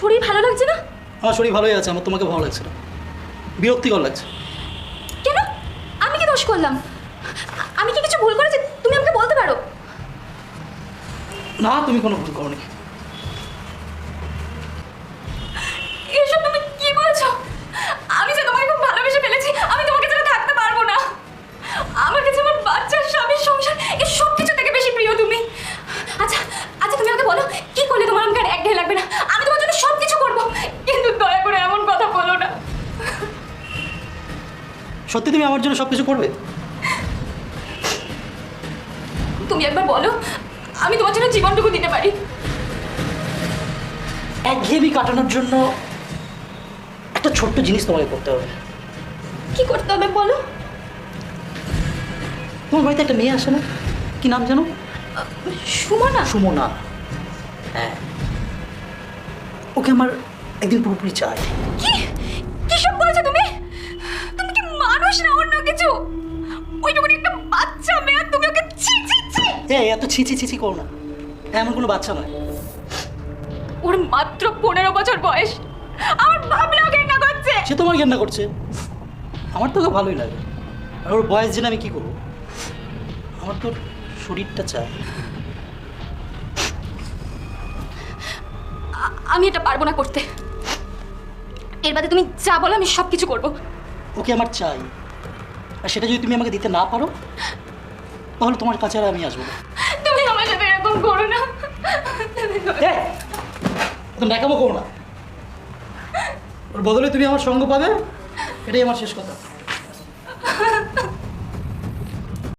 আমার শরীর ভালোই আছে আমার তোমাকে ভালো লাগছে না। বিরক্তিকর লাগছে। কেন? আমি কি দোষ করলাম? আমি কি কিছু ভুল করেছি? তুমি আমাকে বলতে পারো। না তুমি কোনো ভুল করনি এসব তুমি কি বলছো আমি যে তোমাকে খুব ভালোবেসে ফেলেছি আমি তোমাকে ছাড়া থাকতে পারব না আমার কাছে আমার বাচ্চার স্বামীর সংসার এই সব কিছু থেকে বেশি প্রিয় তুমি আচ্ছা আচ্ছা তুমি আমাকে বলো কি করলে তোমার আমাকে আর এক ঢেলে লাগবে না আমি তোমার জন্য সব কিছু করব কিন্তু দয়া করে এমন কথা বলো না সত্যি তুমি আমার জন্য সব কিছু করবে? তুমি একবার বলো আমি তোমার জন্য জীবনটুকু দিতে পারি। একঘেয়েমি কাটানোর জন্য একটা ছোট্ট জিনিস তোমাকে করতে হবে। কি করতে হবে বলো? তোমার বাড়িতে একটা মেয়ে আসে না? কি নাম জানো? সুমনা। সুমনা। হ্যাঁ। ওকে আমার একদিন পুরোপুরি চাই। কি? কি সব বলছো এ এত ছিছি ছিছি করো না। এমন কোনো বাচ্চা নয়। ওর মাত্র পনেরো বছর বয়স। আমার ভাবলেও ঘেন্না করছে। সে তোমার ঘেন্না করছে। আমার তোকে ভালোই লাগে। আর ওর বয়স জেনে আমি কি করব? আমার তোর শরীরটা আ- আমি এটা পারব না করতে। এর বাদে তুমি যা বলো আমি সব কিছু করব। ওকে আমার চাই। আর সেটা যদি তুমি আমাকে দিতে না পারো তাহলে তোমার কাছে আর আমি আসব তুমি আমার সাথে এরকম করো না। তুমি দেখাবো করো না। ওর বদলে তুমি আমার সঙ্গ পাবে এটাই আমার শেষ কথা।